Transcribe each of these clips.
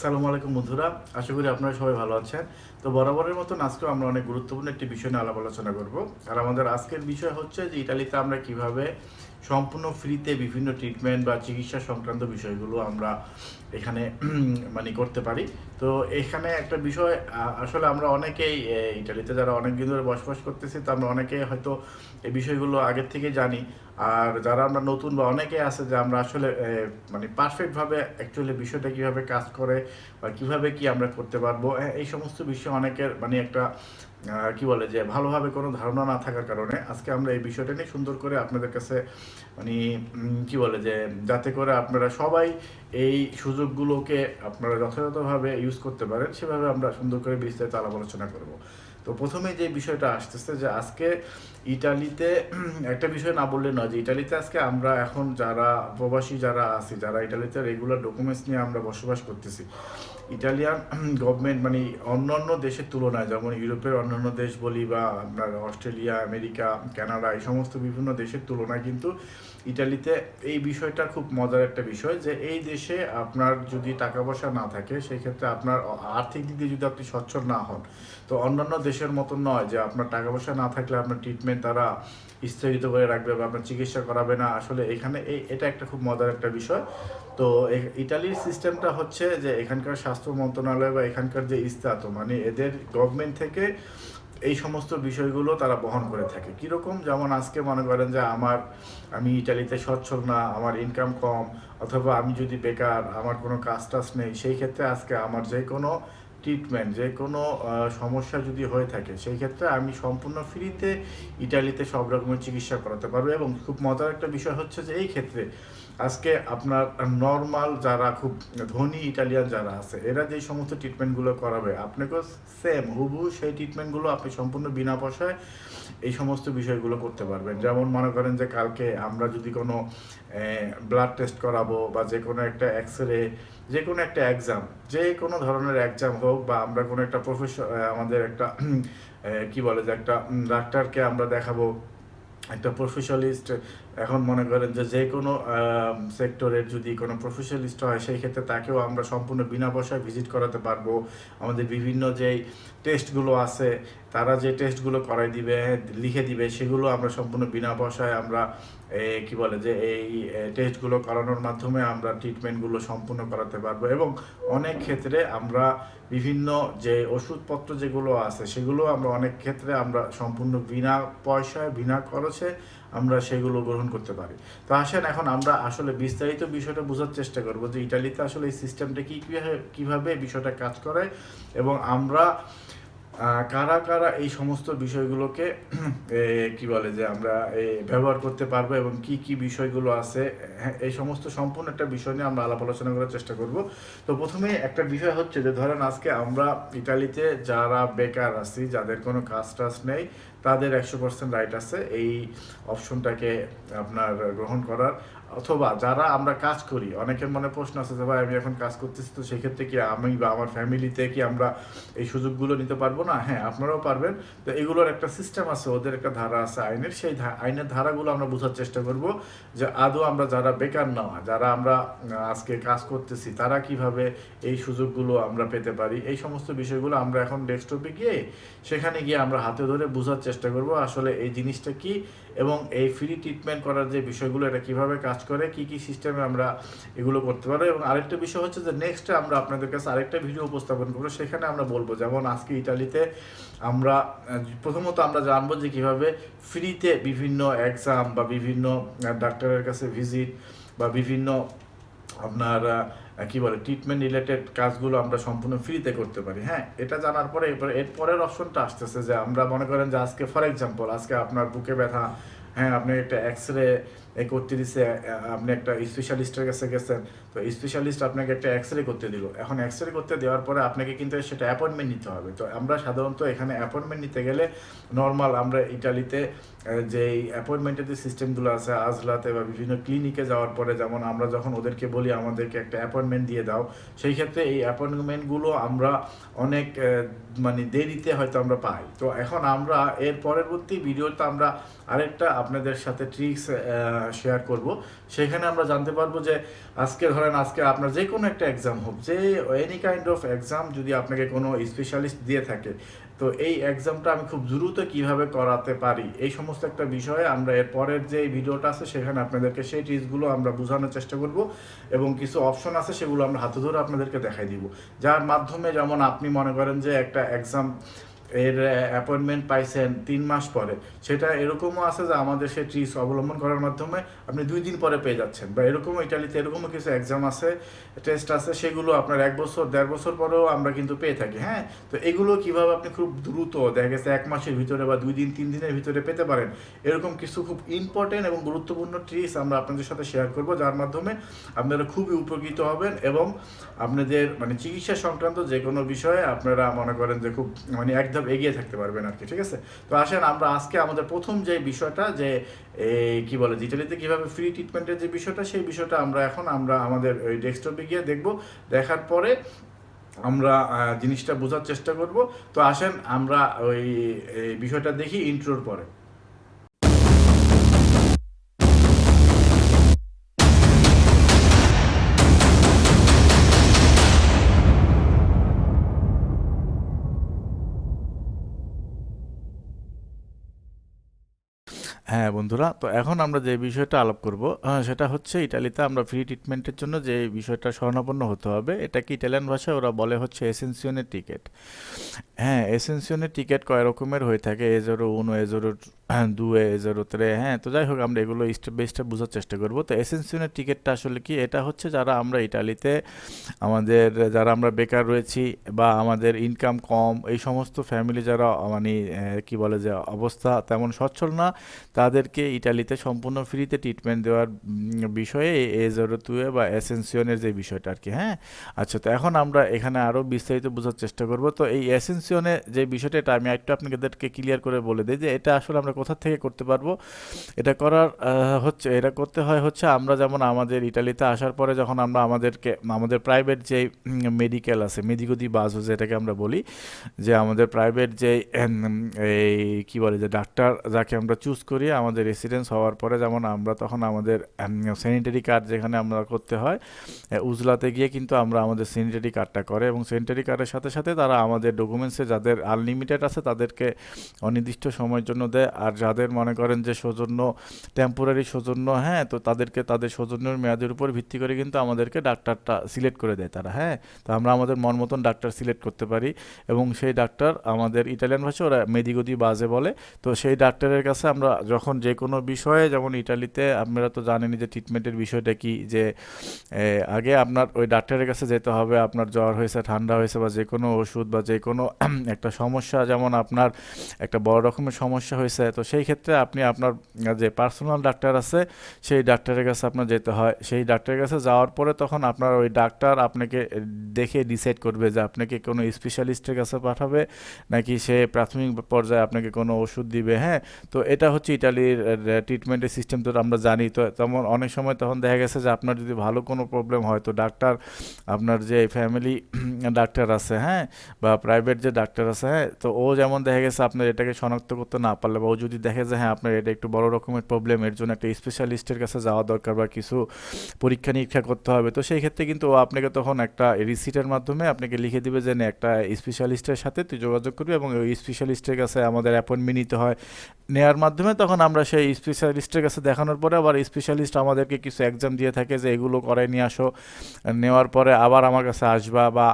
সালামু আলাইকুম বন্ধুরা, আশা করি আপনারা সবাই ভালো আছেন। তো বরাবরের মতন আজকেও আমরা অনেক গুরুত্বপূর্ণ একটি বিষয় নিয়ে আলাপ আলোচনা করব। আর আমাদের আজকের বিষয় হচ্ছে যে ইটালিতে আমরা কীভাবে সম্পূর্ণ ফ্রিতে বিভিন্ন ট্রিটমেন্ট বা চিকিৎসা সংক্রান্ত বিষয়গুলো আমরা এখানে মানে করতে পারি। তো এখানে একটা বিষয় আসলে আমরা অনেকেই ইটালিতে যারা অনেক দিন ধরে বসবাস করতেছি, তো আমরা অনেকেই হয়তো এই বিষয়গুলো আগের থেকে জানি। আর যারা আমরা নতুন বা অনেকে আছে যে আমরা আসলে মানে পারফেক্টভাবে অ্যাকচুয়ালি বিষয়টা কীভাবে কাজ করে বা কীভাবে কি আমরা করতে পারব এই সমস্ত বিষয়ে অনেকের মানে একটা কি বলে যে ভালোভাবে কোনো ধারণা না থাকার কারণে আজকে আমরা এই বিষয়টা নিয়ে সুন্দর করে আপনাদের কাছে মানে কি বলে যে যাতে করে আপনারা সবাই এই সুযোগগুলোকে আপনারা যথাযথভাবে ইউজ করতে পারেন, সেভাবে আমরা সুন্দর করে বিস্তারিত আলাপ আলোচনা করব। তো প্রথমে যে বিষয়টা আসতেছে যে আজকে ইটালিতে একটা বিষয় না বললে নয় যে ইটালিতে আজকে আমরা এখন যারা প্রবাসী যারা আছি, যারা ইটালিতে রেগুলার ডকুমেন্টস নিয়ে আমরা বসবাস করতেছি ইটালিয়ান গভর্নমেন্ট মানে অন্যান্য দেশের তুলনায়, যেমন ইউরোপের অন্যান্য দেশ বলি বা আপনার অস্ট্রেলিয়া, আমেরিকা, কানাডা, এই সমস্ত বিভিন্ন দেশের তুলনায় কিন্তু ইটালিতে এই বিষয়টা খুব মজার একটা বিষয় যে এই দেশে আপনার যদি টাকা পয়সা না থাকে, সেই ক্ষেত্রে আপনার আর্থিক দিক দিয়ে যদি আপনি সচ্ছল না হন, তো অন্যান্য দেশের মতন নয় যে আপনার টাকা পয়সা না থাকলে আপনার ট্রিটমেন্ট তারা স্থগিত করে রাখবে বা আপনার চিকিৎসা করাবে না। আসলে এখানে এই, এটা একটা খুব মজার একটা বিষয়। তো ইটালির সিস্টেমটা হচ্ছে যে এখানকার স্বাস্থ্য মন্ত্রণালয় বা এখানকার যে ইস্তাত মানে এদের গভর্নমেন্ট থেকে এই সমস্ত বিষয়গুলো তারা বহন করে থাকে। কীরকম? যেমন আজকে মনে করেন যে আমার, আমি ইটালিতে সচ্ছল না, আমার ইনকাম কম, অথবা আমি যদি বেকার, আমার কোনো কাজ টাজ নেই, সেই ক্ষেত্রে আজকে আমার যে কোনো ট্রিটমেন্ট যে কোনো সমস্যা যদি হয়ে থাকে, সেই ক্ষেত্রে আমি সম্পূর্ণ ফ্রিতে ইটালিতে সব রকমের চিকিৎসা করাতে পারব। এবং খুব মজার একটা বিষয় হচ্ছে যে এই ক্ষেত্রে আজকে আপনার নর্মাল যারা খুব ধনী ইটালিয়ান যারা আছে, এরা যে সমস্ত ট্রিটমেন্টগুলো করাবে, আপনাকেও সেম হুবহু সেই ট্রিটমেন্টগুলো আপনি সম্পূর্ণ বিনা পয়সায় এই সমস্ত বিষয়গুলো করতে পারবেন। যেমন মনে করেন যে কালকে আমরা যদি কোনো ব্লাড টেস্ট করাবো বা যে কোনো একটা এক্স রে যে কোনো একটা এক্সাম যে কোনো ধরনের এক্সাম হোক বা আমরা কোনো একটা প্রফেশন আমাদের একটা কি বলে যে একটা ডাক্তারকে আমরা দেখাবো, একটা প্রফেশনালিস্ট এখন মনে করেন যে যে কোনো সেক্টরের যদি কোনো প্রফেশনালিস্ট হয়, সেই ক্ষেত্রে তাকেও আমরা সম্পূর্ণ বিনা পয়সায় ভিজিট করাতে পারব। আমাদের বিভিন্ন যেই টেস্টগুলো আছে, তারা যে টেস্টগুলো করাই দিবে, লিখে দিবে, সেগুলো আমরা সম্পূর্ণ বিনা পয়সায় আমরা কি বলে যে এই টেস্টগুলো করানোর মাধ্যমে আমরা ট্রিটমেন্টগুলো সম্পূর্ণ করাতে পারব। এবং অনেক ক্ষেত্রে আমরা বিভিন্ন যে ওষুধপত্র যেগুলো আছে, সেগুলো আমরা অনেক ক্ষেত্রে আমরা সম্পূর্ণ বিনা পয়সায়, বিনা খরচে আমরা সেগুলো গ্রহণ করতে পারি। তো আসেন, এখন আমরা আসলে বিস্তারিত বিষয়টা বোঝার চেষ্টা করব যে ইটালিতে আসলে এই সিস্টেমটা কি কীভাবে বিষয়টা কাজ করে এবং আমরা কারা কারা এই সমস্ত বিষয়গুলোকে কি বলে যে আমরা ব্যবহার করতে পারব এবং কি কি বিষয়গুলো আছে হ্যাঁ, এই সমস্ত সম্পূর্ণ একটা বিষয় নিয়ে আমরা আলাপ আলোচনা করার চেষ্টা করব। তো প্রথমে একটা বিষয় হচ্ছে যে ধরেন আজকে আমরা ইটালিতে যারা বেকার আছি যাদের কোনো কাজ টাজ নেই তাদের একশো পার্সেন্ট রাইট আছে এই অপশনটাকে আপনার গ্রহণ করার। অথবা যারা আমরা কাজ করি, অনেকের মনে প্রশ্ন আছে যে, ভাই, আমি এখন কাজ করতেছি তো সেক্ষেত্রে কি আমি বা আমার ফ্যামিলিতে কি আমরা এই সুযোগগুলো নিতে পারব? না হ্যাঁ আপনারাও পারবেন। তো এগুলোর একটা সিস্টেম আছে, ওদের একটা ধারা আছে আইনের। সেই আইনের ধারাগুলো আমরা বোঝার চেষ্টা করব যে, আদৌ আমরা যারা বেকার নয় যারা আমরা আজকে কাজ করতেছি, তারা কীভাবে এই সুযোগগুলো আমরা পেতে পারি? এই সমস্ত বিষয়গুলো আমরা এখন ডেস্কটপে গিয়ে, সেখানে গিয়ে আমরা হাতে ধরে বোঝার চেষ্টা করব আসলে এই জিনিসটা কি এবং এই ফ্রি ট্রিটমেন্ট করার যে বিষয়গুলো, এটা কীভাবে কাজ করে, কি কি সিস্টেমে আমরা এগুলো করতে পারব। এবং আরেকটা বিষয় হচ্ছে যে নেক্সট আমরা আপনাদের কাছে আরেকটা ভিডিও উপস্থাপন করব। সেখানে আমরা বলব, যেমন আজকে ইটালিতে আমরা প্রথমত আমরা জানব যে কীভাবে ফ্রিতে বিভিন্ন এক্সাম বা বিভিন্ন ডাক্তারের কাছে ভিজিট বা বিভিন্ন আপনার কি বলে ট্রিটমেন্ট রিলেটেড কাজগুলো আমরা সম্পূর্ণ ফ্রিতে করতে পারি। হ্যাঁ এটা জানার পরে এরপরে এর পরের অপশনটা আসতেছে যে, আমরা মনে করেন যে আজকে ফর এক্সাম্পল আজকে আপনার বুকে ব্যথা হ্যাঁ আপনি একটা এক্স রে করতে দিছে আপনি একটা স্পেশালিস্টের কাছে গেছেন তো স্পেশালিস্ট আপনাকে একটা এক্স রে করতে দিল। এখন এক্স রে করতে দেওয়ার পরে আপনাকে কিন্তু সেটা অ্যাপয়েন্টমেন্ট নিতে হবে। তো আমরা সাধারণত এখানে অ্যাপয়েন্টমেন্ট নিতে গেলে নর্মাল আমরা ইটালিতে আহ, যে অ্যাপয়েন্টমেন্টের যে সিস্টেমগুলো আছে আজলাতে বা বিভিন্ন ক্লিনিকে যাওয়ার পরে যেমন আমরা যখন ওদেরকে বলি আমাদেরকে একটা অ্যাপয়েন্টমেন্ট দিয়ে দাও। সেই ক্ষেত্রে এই অ্যাপয়েন্টমেন্টগুলো আমরা অনেক মানে দেরিতে হয়তো আমরা পাই। তো এখন আমরা এর পরবর্তী ভিডিওতে আমরা আরেকটা আপনাদের সাথে ট্রিক্স শেয়ার করব। সেখানে আমরা জানতে পারব যে আজকে ধরেন আজকে আপনার যে কোনো একটা এক্সাম হোক, যে এনি কাইন্ড অফ এক্সাম যদি আপনাকে কোনো স্পেশালিস্ট দিয়ে থাকে, তো এই এক্সামটা আমি খুব দ্রুত কীভাবে করাতে পারি? এই সমস্ত একটা বিষয়ে আমরা এর পরের যে ভিডিওটা আছে, সেখানে আপনাদেরকে সেই টিপসগুলো আমরা বোঝানোর চেষ্টা করব এবং কিছু অপশন আছে, সেগুলো আমরা হাতে ধরে আপনাদেরকে দেখাই দিব। যার মাধ্যমে যেমন আপনি মনে করেন যে একটা এক্সাম এর অ্যাপয়েন্টমেন্ট পাইছেন তিন মাস পরে। সেটা এরকমও আছে যে আমাদের সেই ট্রিস অবলম্বন করার মাধ্যমে আপনি দুই দিন পরে পেয়ে যাচ্ছেন। বা এরকমও ইটালিতে এরকমও কিছু এক্সাম আছে টেস্ট আছে, সেগুলো আপনার এক বছর, দেড় বছর পরেও আমরা কিন্তু পেয়ে থাকি হ্যাঁ? তো এগুলো কীভাবে আপনি খুব দ্রুত, দেখা গেছে এক মাসের ভিতরে বা দুই দিন, তিন দিনের ভিতরে পেতে পারেন, এরকম কিছু খুব ইম্পর্টেন্ট এবং গুরুত্বপূর্ণ ট্রিস আমরা আপনাদের সাথে শেয়ার করব, যার মাধ্যমে আপনারা খুবই উপকৃত হবেন এবং আপনাদের মানে চিকিৎসা সংক্রান্ত যে কোনো বিষয়ে আপনারা মনে করেন যে খুব মানে একদম এগিয়ে থাকতে পারবেন আর কি ঠিক আছে? তো আসেন, আমরা আজকে আমাদের প্রথম যে বিষয়টা যে কি বলে ডিটেলিতে কীভাবে ফ্রি ট্রিটমেন্টের যে বিষয়টা, সেই বিষয়টা আমরা এখন, আমরা আমাদের ওই ডেস্কটপে গিয়ে দেখব। দেখার পরে আমরা জিনিসটা বোঝার চেষ্টা করব। তো আসেন, আমরা ওই বিষয়টা দেখি ইন্ট্রোর পরে। হ্যাঁ বন্ধুরা, তো এখন আমরা যে বিষয়টা আলাপ করব সেটা হচ্ছে ইটালিতে আমরা ফ্রি ট্রিটমেন্টের জন্য যে বিষয়টা স্বর্ণাপন্ন হতে হবে এটাকে ইটালিয়ান ভাষায়? ওরা বলে হচ্ছে এসেনসিওনের টিকিট হ্যাঁ এসেনসিওনের টিকিট কয় রকমের হয়ে থাকে? এ জোরো উনো এ জোরো দুয়ে জোরো ত্রে হ্যাঁ তো যাই হোক, আমরা এগুলো স্টেপ বাই স্টেপ বোঝার চেষ্টা করব। তো এসেনসিওনের টিকিটটা আসলে কি? এটা হচ্ছে যারা আমরা ইটালিতে, আমাদের যারা আমরা বেকার রয়েছি বা আমাদের ইনকাম কম, এই সমস্ত ফ্যামিলি যারা মানে কি বলে যে অবস্থা তেমন সচ্ছল না তাদেরকে ইটালিতে সম্পূর্ণ ফ্রিতে ট্রিটমেন্ট দেওয়ার বিষয়ে এ জোরো টুয়ে বা এসেনসিওনের যে বিষয়টা আর কি হ্যাঁ? আচ্ছা তো এখন আমরা এখানে আরও বিস্তারিত বোঝার চেষ্টা করব। তো এই এসেনসিওনে যে বিষয়টা, এটা আমি একটু আপনাদেরকে ক্লিয়ার করে বলে দিই যে এটা আসলে আমরা কোথা থেকে করতে পারব। এটা করার হচ্ছে, এটা করতে হয় হচ্ছে আমরা যেমন আমাদের ইটালিতে আসার পরে যখন আমরা আমাদেরকে, আমাদের প্রাইভেট যে মেডিকেল আছে মেডিকোদি বাজো যেটাকে আমরা বলি, যে আমাদের প্রাইভেট যে এই কী বলে যে ডাক্তার যাকে আমরা চুজ করি আমাদের রেসিডেন্স হওয়ার পরে যেমন আমরা তখন আমাদের স্যানিটারি কার্ড যেখানে আমরা করতে হয় উজলাতে গিয়ে কিন্তু আমরা আমাদের স্যানিটারি কার্ডটা করে এবং স্যানিটারি কার্ডের সাথে সাথে তারা আমাদের ডকুমেন্টসে যাদের আনলিমিটেড আছে তাদেরকে অনির্দিষ্ট সময়ের জন্য দেয়। আর যাদের মনে করেন যে সৌজন্য টেম্পোরারি সৌজন্য হ্যাঁ তো তাদেরকে তাদের সৌজন্যের মেয়াদের উপর ভিত্তি করে কিন্তু আমাদেরকে ডাক্তারটা সিলেক্ট করে দেয় তারা হ্যাঁ। তো আমরা আমাদের মন মতন ডাক্তার সিলেক্ট করতে পারি এবং সেই ডাক্তার আমাদের ইটালিয়ান ভাষায় ওরা মেদিগদি বাজে বলে। তো সেই ডাক্তারের কাছে আমরা যখন যে কোনো বিষয়ে, যেমন ইটালিতে, আপনারা তো জানেনই যে ট্রিটমেন্টের বিষয়টা কি, যে আগে আপনার ওই ডাক্তারের কাছে যেতে হবে, আপনার জ্বর হয়েছে, ঠান্ডা হয়েছে বা যে কোনো ওষুধ বা যে কোনো একটা সমস্যা, যেমন আপনার একটা বড় রকমের সমস্যা হয়েছে, তো সেই ক্ষেত্রে আপনি আপনার যে পার্সোনাল ডাক্তার আছে, সেই ডাক্তারের কাছে আপনার যেতে হয়। সেই ডাক্তারের কাছে যাওয়ার পরে তখন আপনার ওই ডাক্তার আপনাকে দেখে ডিসাইড করবে যে আপনাকে কোনো স্পেশালিস্টের কাছে পাঠাবে, নাকি সে প্রাথমিক পর্যায়ে আপনাকে কোনো ওষুধ দিবে হ্যাঁ? তো এটা হচ্ছে ইটালির ট্রিটমেন্টের সিস্টেম তো আমরা জানি। তো তেমন অনেক সময় তখন দেখা গেছে যে আপনার যদি ভালো কোনো প্রবলেম হয়, তো ডাক্তার আপনার যে ফ্যামিলি ডাক্তার আছে হ্যাঁ বা প্রাইভেট যে ডাক্তার আছে হ্যাঁ তো ও যেমন দেখা গেছে আপনার এটাকে শনাক্ত করতে না পারলে বা ও যদি দেখে যে হ্যাঁ আপনার এটা একটু বড় রকমের প্রবলেম এর জন্য একটা স্পেশালিস্টের কাছে যাওয়া দরকার বা কিছু পরীক্ষা নিরীক্ষা করতে হবে, তো সেই ক্ষেত্রে কিন্তু ও আপনাকে তখন একটা রিসিটের মাধ্যমে আপনাকে লিখে দিবে যে একটা স্পেশালিস্টের সাথে তুই যোগাযোগ করবি এবং ওই স্পেশালিস্টের কাছে আমাদের অ্যাপয়েন্টমেন্ট নিতে হয়। নেওয়ার মাধ্যমে তখন আমরা সেই স্পেশালিস্টের কাছে দেখানোর পরে আবার স্পেশালিস্ট আমাদেরকে কিছু এক্সাম দিয়ে থাকে যে এগুলো করে নিয়ে আসো, নেওয়ার পরে আবার আমার কাছে আসবা বা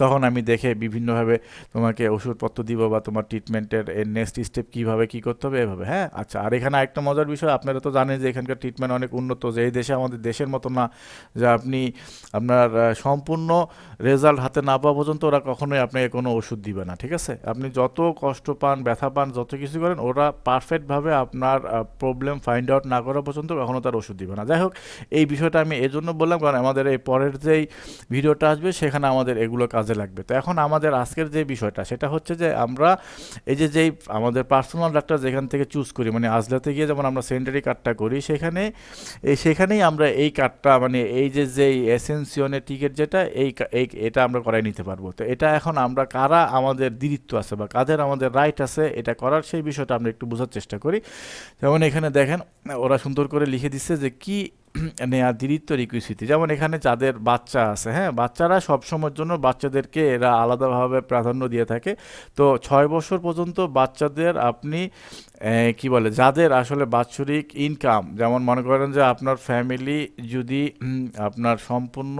তখন আমি দেখে বিভিন্নভাবে তোমাকে ওষুধপত্র দিব বা তোমার ট্রিটমেন্টের এর নেক্সট স্টেপ কীভাবে কী করতে হবে এভাবে হ্যাঁ? আচ্ছা আর এখানে আরেকটা মজার বিষয়, আপনারা তো জানেন যে এখানকার ট্রিটমেন্ট অনেক উন্নত, যে এই দেশে আমাদের দেশের মতো না, যে আপনি, আপনার সম্পূর্ণ রেজাল্ট হাতে না পাওয়া পর্যন্ত ওরা কখনোই আপনাকে কোনো ওষুধ দিবে না, ঠিক আছে? আপনি যত কষ্ট পান, ব্যথা পান, যত কিছু করেন, ওরা পারফেক্টভাবে আপনার প্রবলেম ফাইন্ড আউট না করা পর্যন্ত কখনো তার ওষুধ দিবে না। যাই হোক, এই বিষয়টা আমি এজন্য বললাম, কারণ আমাদের এই পরের যেই ভিডিওটা আসবে, সেখানে আমাদের এগুলো কাজে লাগবে। তো এখন আমাদের আজকের যে বিষয়টা, সেটা হচ্ছে যে আমরা এই যে যেই আমাদের পার্সোনাল ডাক্তার যেখান থেকে চুজ করি মানে আজলাতে গিয়ে যেমন আমরা সেন্টারি কার্ডটা করি, সেখানে, এই সেখানেই আমরা এই কার্ডটা মানে এই যে যেই এসেন্সিয়নের টিকিট যেটা, এই এই, এটা আমরা করাই নিতে পারব। তো এটা এখন আমরা কারা আমাদের দিদিত্ব আছে বা কাদের আমাদের রাইট আছে, এটা করার সেই বিষয়টা আমরা একটু বোঝার চেষ্টা করি। যেমন এখানে দেখেন, ওরা সুন্দর করে লিখে দিচ্ছে যে কি নেয়া দিদিত্ব রিকুইসিটি যেমন এখানে যাদের বাচ্চা আছে হ্যাঁ বাচ্চারা সব সময়ের জন্য বাচ্চাদেরকে এরা আলাদাভাবে প্রাধান্য দিয়ে থাকে। তো ছয় বছর পর্যন্ত বাচ্চাদের আপনি কি বলে, যাদের আসলে বাৎসরিক ইনকাম যেমন মনে করেন যে আপনার ফ্যামিলি যদি আপনার সম্পূর্ণ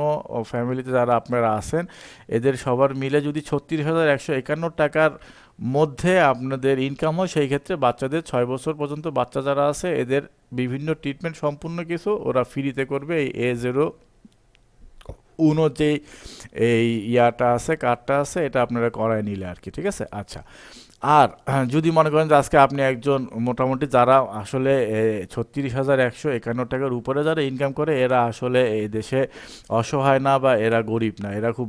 ফ্যামিলিতে যারা আপনারা আছেন, এদের সবার মিলে যদি ছত্রিশ হাজার একশো একান্ন টাকার মধ্যে আপনাদের ইনকাম হয়, সেই ক্ষেত্রে বাচ্চাদের ছয় বছর পর্যন্ত বাচ্চা যারা আছে, এদের বিভিন্ন ট্রিটমেন্ট সম্পূর্ণ কিছু ওরা ফ্রিতে করবে। এই এ জিরো উনো যেই, এই ইয়াটা আছে কার্ডটা আছে, এটা আপনারা করায় নিলে আর কি, ঠিক আছে? আচ্ছা। আর যদি মনে করেন যে আজকে আপনি একজন মোটামুটি যারা আসলে ছত্রিশ হাজার একশো একান্ন টাকার উপরে যারা ইনকাম করে, এরা আসলে এই দেশে অসহায় না বা এরা গরিব না, এরা খুব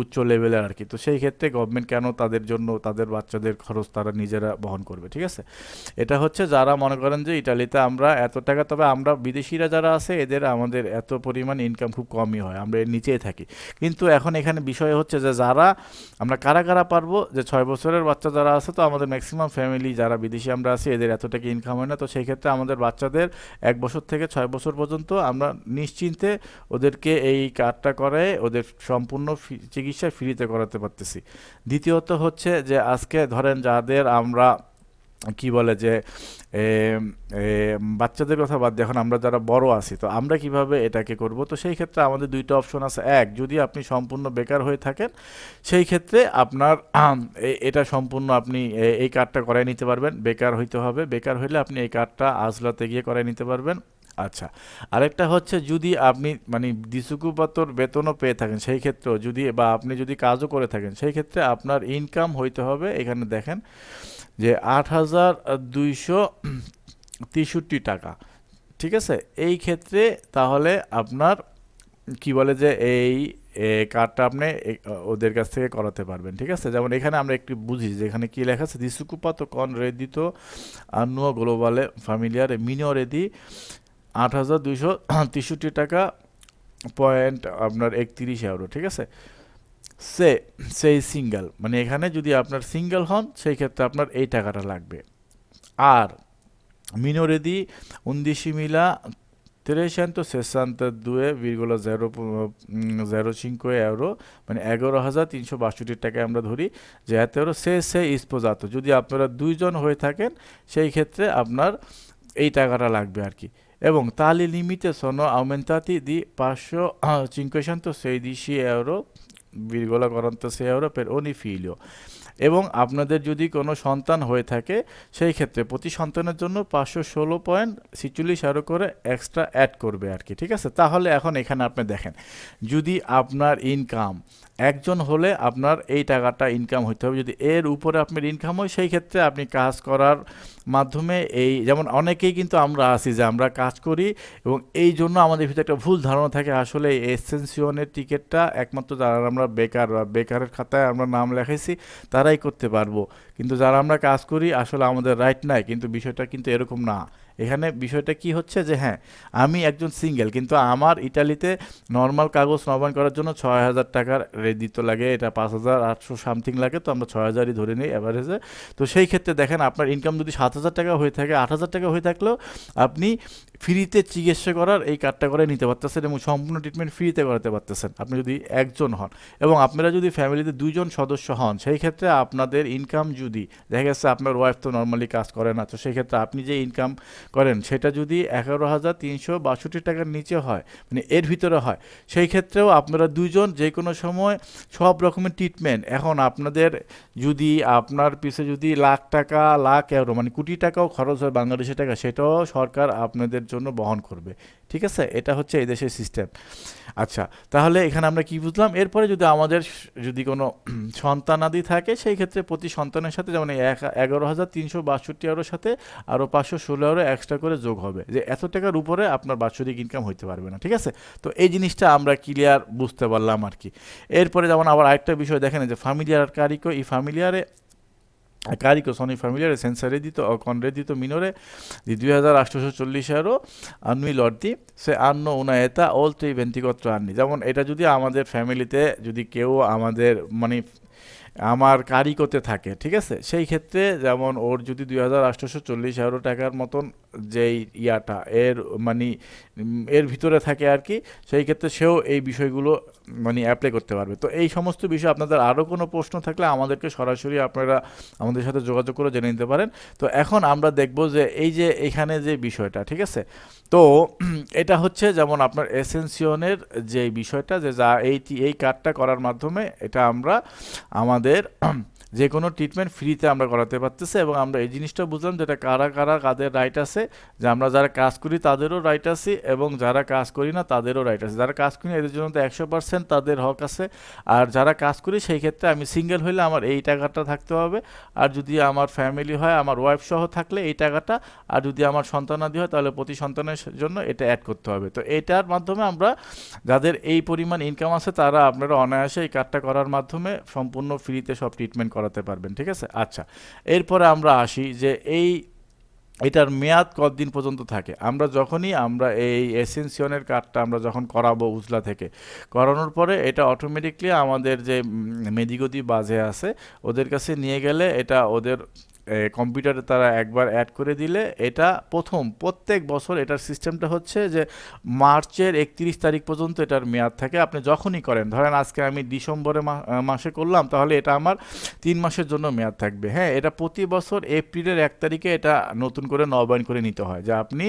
উচ্চ লেভেলের আর কি তো সেই ক্ষেত্রে গভর্নমেন্ট কেন তাদের জন্য, তাদের বাচ্চাদের খরচ তারা নিজেরা বহন করবে, ঠিক আছে? এটা হচ্ছে যারা মনে করেন যে ইটালিতে আমরা এত টাকা, তবে আমরা বিদেশিরা যারা আছে, এদের আমাদের এত পরিমাণ ইনকাম খুব কমই হয়, আমরা এর নিচেই থাকি। কিন্তু এখন এখানে বিষয় হচ্ছে যে যারা, আমরা কারা কারা পারব? যে ছয় বছরের বাচ্চা যারা আছে তো আমাদের ম্যাক্সিমাম ফ্যামিলি যারা বিদেশি আমরা আছি, এদের এত টাকা ইনকাম হয় না। তো সেই ক্ষেত্রে আমাদের বাচ্চাদের এক বছর থেকে ছয় বছর পর্যন্ত আমরা নিশ্চিন্তে ওদেরকে এই কার্ডটা করে, ওদের সম্পূর্ণ চিকিৎসা ফ্রিতে করাতে পারতেছি। দ্বিতীয়ত হচ্ছে যে আজকে ধরেন যাদের আমরা কি বলে যে বাচ্চাদের কথা বাদ এখন আমরা যারা বড় আছি, তো আমরা কীভাবে এটাকে করব? তো সেই ক্ষেত্রে আমাদের দুইটা অপশন আছে। এক, যদি আপনি সম্পূর্ণ বেকার হয়ে থাকেন, সেই ক্ষেত্রে আপনার এটা সম্পূর্ণ আপনি এই কার্ডটা করাই নিতে পারবেন। বেকার হইতে হবে। বেকার হইলে আপনি এই কার্ডটা আজলাতে গিয়ে করাই নিতে পারবেন। আচ্ছা আরেকটা হচ্ছে যদি আপনি মানে দিসুকুপাতর বেতনও পেয়ে থাকেন, সেই ক্ষেত্রেও যদি, বা আপনি যদি কাজও করে থাকেন, সেই ক্ষেত্রে আপনার ইনকাম হইতে হবে, এখানে দেখেন যে আট হাজার দুইশো তেষট্টি টাকা। ঠিক আছে? এই ক্ষেত্রে তাহলে আপনার কি বলে যে এই কার্ডটা আপনি ওদের কাছ থেকে করাতে পারবেন। ঠিক আছে? যেমন এখানে আমরা একটু বুঝি যে এখানে কী লেখা আছে? দিসুকুপাত কন রেদিতো আনুয়া গ্লোবালে ফ্যামিলিয়ার মিনিও রেদি আট হাজার দুইশো তেষট্টি টাকা পয়েন্ট আপনার একত্রিশ ইউরো ঠিক আছে? সে, সেই সিঙ্গেল মানে এখানে যদি আপনার সিঙ্গেল হন, সেই ক্ষেত্রে আপনার এই টাকাটা লাগবে। আর মিনোরেদি উন্দিশি মিলা তেরেশান্ত সেসান্ত দুয়ে বিরগুলো জেরো জেরো চিঙ্কো এউরো মানে এগারো হাজার তিনশো বাষট্টি টাকায় আমরা ধরি যে এত এউরো সে সে স্পোজাত। যদি আপনারা দুইজন হয়ে থাকেন, সেই ক্ষেত্রে আপনার এই টাকাটা লাগবে আর কি। এবং tali limite sono aumentati di passo cinquecento sedici euro virgola 46 euro পের figlio এবং আপনাদের যদি কোনো সন্তান হয়ে থাকে, সেই ক্ষেত্রে প্রতি সন্তানের জন্য পাঁচশো ষোলো পয়েন্ট ছিচল্লিশ আরও করে এক্সট্রা অ্যাড করবে আর কি, ঠিক আছে? তাহলে এখন এখানে আপনি দেখেন, যদি আপনার ইনকাম একজন হলে আপনার এই টাকাটা ইনকাম হইতে হবে। যদি এর উপরে আপনার ইনকাম হয়, সেই ক্ষেত্রে আপনি কাজ করার মাধ্যমে এই, যেমন অনেকেই কিন্তু আমরা আছি যে আমরা কাজ করি এবং এই জন্য আমাদের ভিতরে একটা ভুল ধারণা থাকে, আসলে এই এসেন্সিয়নের টিকিটটা একমাত্র যারা আমরা বেকার বা বেকারের খাতায় আমরা নাম লেখাইছি, তারাই করতে পারব। কিন্তু যারা আমরা কাজ করি, আসলে আমাদের রাইট নাই। কিন্তু বিষয়টা কিন্তু এরকম না। এখানে বিষয়টা কি হচ্ছে যে হ্যাঁ আমি একজন সিঙ্গেল কিন্তু আমার ইটালিতে নর্মাল কাগজ নবায়ন করার জন্য ছয় হাজার টাকার রেদিত লাগে, এটা পাঁচ হাজার আটশো সামথিং লাগে, তো আমরা ছয় হাজারই ধরে নিই অ্যাভারেজে তো সেই ক্ষেত্রে দেখেন, আপনার ইনকাম যদি সাত হাজার টাকা হয়ে থাকে, আট হাজার টাকা হয়ে থাকলেও আপনি ফ্রিতে চিকিৎসা করার এই কার্ডটা করে নিতে পারতেছেন এবং সম্পূর্ণ ট্রিটমেন্ট ফ্রিতে করাতে পারতেছেন। আপনি যদি একজন হন এবং আপনারা যদি ফ্যামিলিতে দুইজন সদস্য হন, সেই ক্ষেত্রে আপনাদের ইনকাম যদি, দেখা গেছে আপনার ওয়াইফ তো নর্মালি কাজ করে না, তো সেই ক্ষেত্রে আপনি যে ইনকাম করেন, সেটা যদি এগারো হাজার তিনশো বাষট্টি টাকার নিচে হয় মানে এর ভিতরে হয়, সেই ক্ষেত্রেও আপনারা দুজন যে কোনো সময় সব রকমের ট্রিটমেন্ট এখন আপনাদের যদি আপনার পিছে যদি লাখ টাকা, লাখ এগারো মানে কোটি টাকাও খরচ হয় বাংলাদেশের টাকা, সেটাও সরকার আপনাদের জন্য বহন করবে। ঠিক আছে? এটা হচ্ছে এই দেশের সিস্টেম আচ্ছা তাহলে এখানে আমরা কি বুঝলাম? এরপরে যদি আমাদের যদি কোনো সন্তানাদি থাকে, সেই ক্ষেত্রে প্রতি সন্তানের সাথে যেমন এক, এগারো হাজার তিনশো বাষট্টি আরোর সাথে আরও পাঁচশো ষোলো আরও এক্সট্রা করে যোগ হবে। যে এত টাকার উপরে আপনার বাৎসরিক ইনকাম হইতে পারবে না, ঠিক আছে? তো এই জিনিসটা আমরা ক্লিয়ার বুঝতে পারলাম আর কি। এরপরে যেমন আবার আরেকটা বিষয় দেখেন যে ফ্যামিলিয়ার কারিকো এই ফামিলিয়ারে carico sono i familiari senza reddito o con reddito minore di 2.840 euro annui lordi se hanno una età oltre i 24 anni যেমন এটা যদি আমাদের ফ্যামিলিতে যদি কেউ আমাদের মানে আমার কারিকোতে থাকে, ঠিক আছে? সেই ক্ষেত্রে যেমন ওর যদি দুই হাজার আটশোশো চল্লিশ এগারো টাকার মতন যেই ইয়াটা, এর মানে এর ভিতরে থাকে আর কি, সেই ক্ষেত্রে সেও এই বিষয়গুলো মানে অ্যাপ্লাই করতে পারবে। তো এই সমস্ত বিষয় আপনাদের আরও কোনো প্রশ্ন থাকলে আমাদেরকে সরাসরি আপনারা আমাদের সাথে যোগাযোগ করে জেনে নিতে পারেন। তো এখন আমরা দেখব যে এই যে এখানে যে বিষয়টা, ঠিক আছে? তো এটা হচ্ছে যেমন আপনার এসেনসিয়নের যে বিষয়টা যে যা এই এই কার্ডটা করার মাধ্যমে এটা আমরা আমাদের যে কোনো ট্রিটমেন্ট ফ্রিতে আমরা করাতে পারতেছি এবং আমরা এই জিনিসটা বুঝলাম যেটা কারা কারা কাদের রাইট আছে, যে আমরা যারা কাজ করি তাদেরও রাইট আছে এবং যারা কাজ করি না তাদেরও রাইট আছে। যারা কাজ করি না, এদের জন্য তো একশো পার্সেন্ট তাদের হক আছে। আর যারা কাজ করি সেই ক্ষেত্রে আমি সিঙ্গেল হইলে আমার এই টাকাটা থাকতে হবে। আর যদি আমার ফ্যামিলি হয়, আমার ওয়াইফ সহ থাকলে এই টাকাটা, আর যদি আমার সন্তানাদি হয় তাহলে প্রতি সন্তানের জন্য এটা অ্যাড করতে হবে। তো এটার মাধ্যমে আমরা যাদের এই পরিমাণ ইনকাম আছে তারা আপনারা অনায়াসে এই কার্ডটা করার মাধ্যমে সম্পূর্ণ ফ্রিতে সব ট্রিটমেন্ট করাতে পারবেন, ঠিক আছে? আচ্ছা এরপরে আমরা আসি যে এই, এটার মেয়াদ কতদিন পর্যন্ত থাকে? আমরা যখনই আমরা এই এসেন্সিয়নের কার্ডটা আমরা যখন করাবো উজলা থেকে, করানোর পরে এটা অটোমেটিকলি আমাদের যে মেদিগদি বাজে আছে, ওদের কাছে নিয়ে গেলে এটা ওদের কম্পিউটারে তারা একবার অ্যাড করে দিলে এটা প্রথম, প্রত্যেক বছর এটার সিস্টেমটা হচ্ছে যে মার্চের একত্রিশ তারিখ পর্যন্ত এটার মেয়াদ থাকে। আপনি যখনই করেন, ধরেন আজকে আমি ডিসেম্বরে মাসে করলাম, তাহলে এটা আমার তিন মাসের জন্য মেয়াদ থাকবে। হ্যাঁ এটা প্রতি বছর এপ্রিলের এক তারিখে এটা নতুন করে নবায়ন করে নিতে হয়। যে আপনি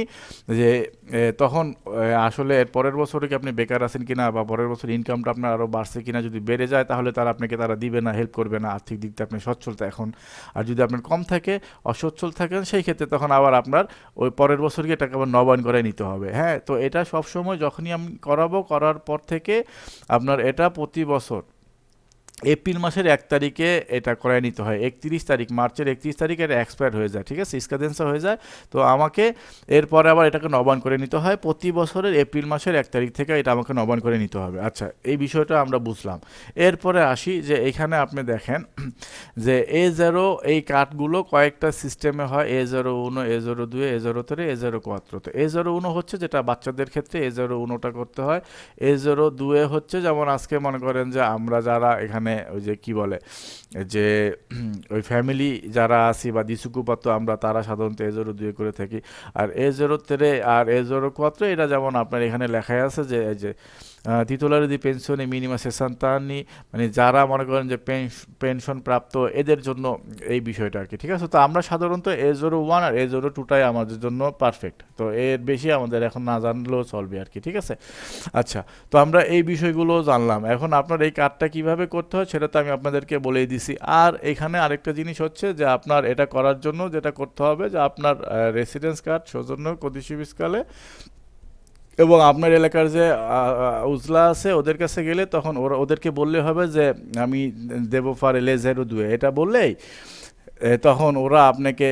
যে তখন আসলে পরের বছরে কি আপনি বেকার আছেন কিনা বা পরের বছর ইনকামটা আপনার আরও বাড়ছে কিনা যদি বেড়ে যায়, তাহলে তারা আপনাকে, তারা দিবে না হেল্প করবে না, আর্থিক দিক দিয়ে আপনি সচ্ছলতা এখন। আর যদি আপনার কম থাকে, অসচ্ছল থাকেন, সেই ক্ষেত্রে তখন আবার আপনার ওই পরের বছর গিয়ে এটাকে আবার নবায়ন করে নিতে হবে। হ্যাঁ তো এটা সবসময় যখনই আমি করাবো, করার পর থেকে আপনার এটা প্রতি বছর এপ্রিল মাসের এক তারিখে এটা করায় নিতে হয়। একত্রিশ তারিখ, মার্চের একত্রিশ তারিখে এটা এক্সপায়ার হয়ে যায়, ঠিক আছে? স্কাদেন্সা হয়ে যায়। তো আমাকে এরপরে আবার এটাকে নবায়ন করে নিতে হয়। প্রতি বছরের এপ্রিল মাসের এক তারিখ থেকে এটা আমাকে নবায়ন করে নিতে হবে। আচ্ছা এই বিষয়টা আমরা বুঝলাম। এরপরে আসি যে এখানে আপনি দেখেন যে এ জেরো এই কার্ডগুলো কয়েকটা সিস্টেমে হয়। A zero uno A zero দুই এ জেরো তেরে এ জেরো কোয়াত্র তো এ জেরো উনো হচ্ছে যেটা বাচ্চাদের ক্ষেত্রে এ জেরো উনোটা করতে হয়। এ জেরো দুয়ে হচ্ছে যেমন আজকে মনে করেন যে আমরা যারা এখানে ওই যে কি বলে, যে ওই ফ্যামিলি যারা আছি বা দিসুকুপাত্র আমরা, তারা সাধারণত এ জেরো দুয়ে করে থাকি। আর এ জেরো তেরে, আর এ জেরো কোয়াত্র এটা যেমন আপনার এখানে লেখাই আছে যে যে di pensione minima 60 anni মানে যারা মনে করেন যে পেনশন প্রাপ্ত, এদের জন্য এই বিষয়টা আর কি ঠিক আছে? তো আমরা সাধারণত এ জিরো ওয়ান আর এ জিরো টুটাই আমাদের জন্য পারফেক্ট তো এর বেশি আমাদের এখন না জানলেও চলবে আর কি ঠিক আছে? আচ্ছা তো আমরা এই বিষয়গুলো জানলাম। এখন আপনার এই কার্ডটা কীভাবে করতে হয়? সেটা তো আমি আপনাদেরকে বলেই দিছি। আর এখানে আরেকটা জিনিস হচ্ছে যে আপনার এটা করার জন্য যেটা করতে হবে যে আপনার রেসিডেন্স কার্ড সৌজন্য কদিশিবিসকালে এবং আপনার এলাকার যে উজলা আছে ওদের কাছে গেলে তখন ওরা ওদেরকে বললে হবে যে আমি দেবো ফার এলে জেরো দুয়ে। এটা বললেই এ, তখন ওরা আপনাকে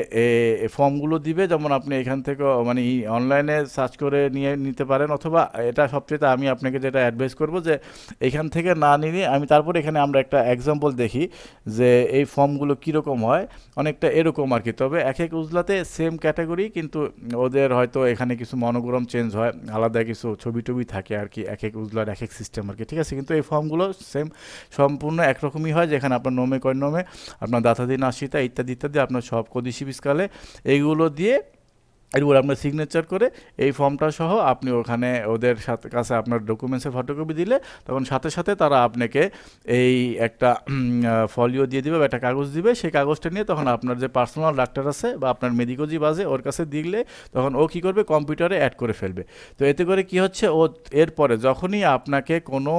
ফর্মগুলো দিবে, যেমন আপনি এখান থেকে মানে অনলাইনে সার্চ করে নিয়ে নিতে পারেন, অথবা এটা সবচেয়ে আমি আপনাকে যেটা অ্যাডভাইস করব যে, এখান থেকে না নিয়ে আমি তারপর এখানে আমরা একটা এক্সাম্পল দেখি, যে এই ফর্মগুলো কীরকম হয়, অনেকটা এরকম আর কি তবে এক এক উজলাতে সেম ক্যাটাগরি কিন্তু ওদের হয়তো এখানে কিছু মনোগ্রাম চেঞ্জ হয়, আলাদা কিছু ছবি টবি থাকে আর কি এক এক উজলার এক এক সিস্টেম আর কি ঠিক আছে? কিন্তু এই ফর্মগুলো সেম সম্পূর্ণ একরকমই হয়, যেখানে আপনার নোমে কর্ণমে আপনার দাতাদিন আশিতা ইত্যাদি ইত্যাদি ইত্যাদি আপনার সব কদিশি বিস্কালে এইগুলো দিয়ে এরপর আপনার সিগনেচার করে এই ফর্মটা সহ আপনি ওখানে ওদের সাথে কাছে আপনার ডকুমেন্টসের ফটোকপি দিলে তখন সাথে সাথে তারা আপনাকে এই একটা ফলিও দিয়ে দিবে বা একটা কাগজ দিবে। সেই কাগজটা নিয়ে তখন আপনার যে পার্সোনাল ডাক্তার আছে বা আপনার মেডিকোজি বাজে ওর কাছে দিলে তখন ও কী করবে? কম্পিউটারে অ্যাড করে ফেলবে। তো এতে করে কি হচ্ছে? ও এরপরে যখনই আপনাকে কোনো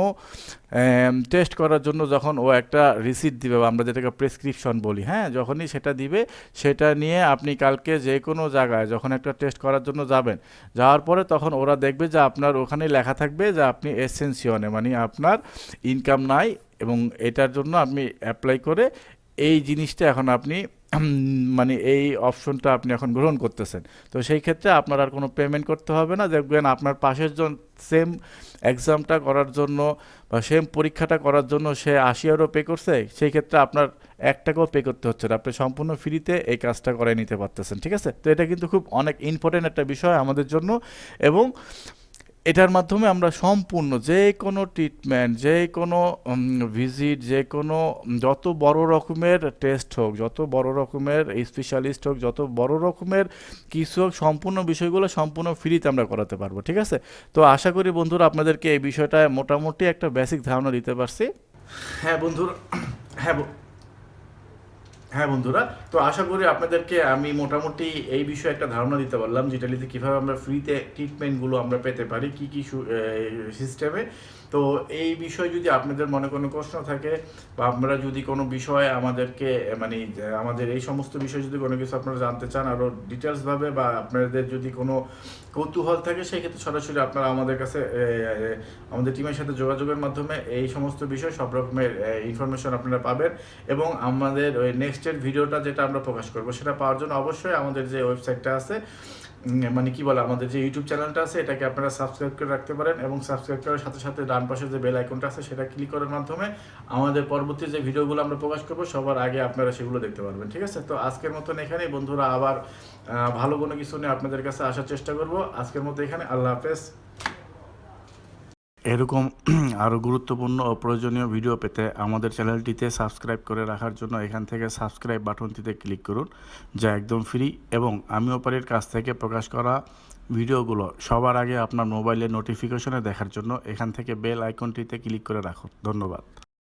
টেস্ট করার জন্য যখন ও একটা রিসিট দিবে, বা আমরা যেটাকে প্রেসক্রিপশন বলি হ্যাঁ? যখনই সেটা দিবে, সেটা নিয়ে আপনি কালকে যে কোনো জায়গায় যখন একটা টেস্ট করার জন্য যাবেন, যাওয়ার পরে তখন ওরা দেখবে যে আপনার ওখানে লেখা থাকবে যে আপনি এসেন্সিয়নে মানে আপনার ইনকাম নাই এবং এটার জন্য আপনি অ্যাপ্লাই করে এই জিনিসটা এখন আপনি মানে এই অপশনটা আপনি এখন গ্রহণ করতেছেন। তো সেই ক্ষেত্রে আপনার আর কোনো পেমেন্ট করতে হবে না। দেখবেন আপনার পাশের জন সেম এক্সামটা করার জন্য বা সেম পরীক্ষাটা করার জন্য সে আশি ইউরো পে করছে, সেই ক্ষেত্রে আপনার এক টাকাও পে করতে হচ্ছে না। আপনি সম্পূর্ণ ফ্রিতে এই কাজটা করে নিতে পারতেছেন, ঠিক আছে? তো এটা কিন্তু খুব অনেক ইম্পর্টেন্ট একটা বিষয় আমাদের জন্য এবং এটার মাধ্যমে আমরা সম্পূর্ণ যে কোনো ট্রিটমেন্ট যে কোনো ভিজিট যে কোনো যত বড় রকমের টেস্ট হোক, যত বড় রকমের স্পেশালিস্ট হোক, যত বড় রকমের কিছু হোক, সম্পূর্ণ বিষয়গুলো সম্পূর্ণ ফ্রিতে আমরা করাতে পারব, ঠিক আছে? তো আশা করি বন্ধুরা আপনাদেরকে এই বিষয়টা মোটামুটি একটা বেসিক ধারণা দিতে পারছি। হ্যাঁ বন্ধুরা হ্যাঁ হ্যাঁ বন্ধুরা, তো আশা করি আপনাদেরকে আমি মোটামুটি এই বিষয়ে একটা ধারণা দিতে পারলাম যে ইটালিতে কীভাবে আমরা ফ্রিতে ট্রিটমেন্টগুলো আমরা পেতে পারি, কী কী সিস্টেমে তো এই বিষয়ে যদি আপনাদের মনে কোনো প্রশ্ন থাকে বা আপনারা যদি কোনো বিষয়ে আমাদেরকে মানে আমাদের এই সমস্ত বিষয়ে যদি কোনো কিছু আপনারা জানতে চান, আরও ডিটেলসভাবে বা আপনাদের যদি কোনো কৌতূহল থাকে সেই ক্ষেত্রে সরাসরি আপনারা আমাদের কাছে আমাদের টিমের সাথে যোগাযোগের মাধ্যমে এই সমস্ত বিষয় সব রকমের ইনফরমেশন আপনারা পাবেন এবং আমাদের ওই নেক্সটের ভিডিওটা যেটা আমরা প্রকাশ করব, সেটা পাওয়ার জন্য অবশ্যই আমাদের যে ওয়েবসাইটটা আছে মানে কি বলে, আমাদের যে ইউটিউব চ্যানেলটা আছে, এটাকে আপনারা সাবস্ক্রাইব করে রাখতে পারেন এবং সাবস্ক্রাইব করার সাথে সাথে ডান পাশে যে বেল আইকনটা আছে, সেটা ক্লিক করার মাধ্যমে আমাদের পরবর্তী যে ভিডিওগুলো আমরা প্রকাশ করব, সবার আগে আপনারা সেগুলো দেখতে পারবেন, ঠিক আছে? তো আজকের মতন এখানে বন্ধুরা, আবার ভালো কোনো কিছু নিয়ে আপনাদের কাছে আসার চেষ্টা করব। আজকের মতো এখানে, আল্লাহ হাফেজ। এরকম আরও গুরুত্বপূর্ণ ও প্রয়োজনীয় ভিডিও পেতে আমাদের চ্যানেলটিতে সাবস্ক্রাইব করে রাখার জন্য এখান থেকে সাবস্ক্রাইব বাটনটিতে ক্লিক করুন, যা একদম ফ্রি এবং আমি ওপারের কাছ থেকে প্রকাশ করা ভিডিওগুলো সবার আগে আপনার মোবাইলে নোটিফিকেশনে দেখার জন্য এখান থেকে বেল আইকনটিতে ক্লিক করে রাখুন। ধন্যবাদ।